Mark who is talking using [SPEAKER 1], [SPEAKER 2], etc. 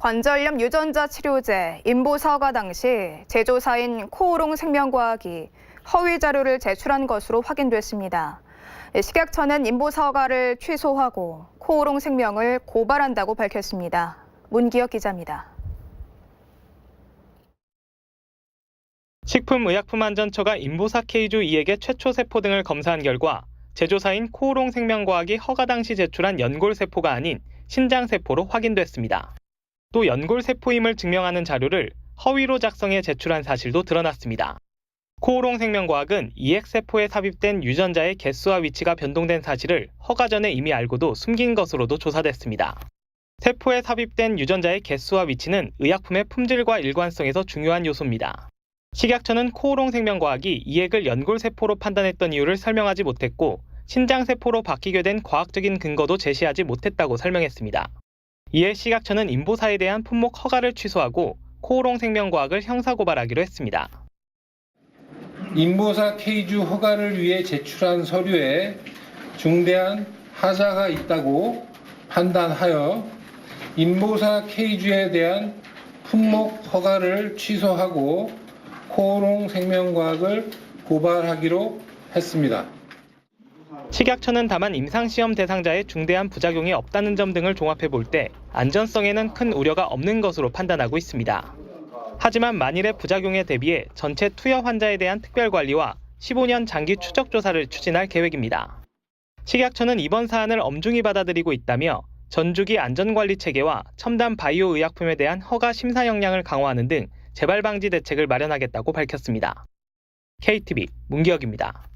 [SPEAKER 1] 관절염 유전자 치료제 인보사 허가 당시 제조사인 코오롱 생명과학이 허위 자료를 제출한 것으로 확인됐습니다. 식약처는 인보사 허가를 취소하고 코오롱 생명을 고발한다고 밝혔습니다. 문기혁 기자입니다.
[SPEAKER 2] 식품의약품안전처가 인보사 K주 2에게 최초 세포 등을 검사한 결과 제조사인 코오롱 생명과학이 허가 당시 제출한 연골 세포가 아닌 신장 세포로 확인됐습니다. 또 연골 세포임을 증명하는 자료를 허위로 작성해 제출한 사실도 드러났습니다. 코오롱 생명과학은 EX 세포에 삽입된 유전자의 개수와 위치가 변동된 사실을 허가 전에 이미 알고도 숨긴 것으로도 조사됐습니다. 세포에 삽입된 유전자의 개수와 위치는 의약품의 품질과 일관성에서 중요한 요소입니다. 식약처는 코오롱 생명과학이 이액을 연골세포로 판단했던 이유를 설명하지 못했고 신장세포로 바뀌게 된 과학적인 근거도 제시하지 못했다고 설명했습니다. 이에 식약처는 인보사에 대한 품목 허가를 취소하고 코오롱 생명과학을 형사고발하기로 했습니다.
[SPEAKER 3] 인보사 K주 허가를 위해 제출한 서류에 중대한 하자가 있다고 판단하여 인보사 K주에 대한 품목 허가를 취소하고 코오롱 생명과학을 고발하기로 했습니다.
[SPEAKER 2] 식약처는 다만 임상시험 대상자의 중대한 부작용이 없다는 점 등을 종합해 볼 때 안전성에는 큰 우려가 없는 것으로 판단하고 있습니다. 하지만 만일의 부작용에 대비해 전체 투여 환자에 대한 특별관리와 15년 장기 추적 조사를 추진할 계획입니다. 식약처는 이번 사안을 엄중히 받아들이고 있다며 전주기 안전관리 체계와 첨단 바이오 의약품에 대한 허가 심사 역량을 강화하는 등 재발 방지 대책을 마련하겠다고 밝혔습니다. KTV 문기혁입니다.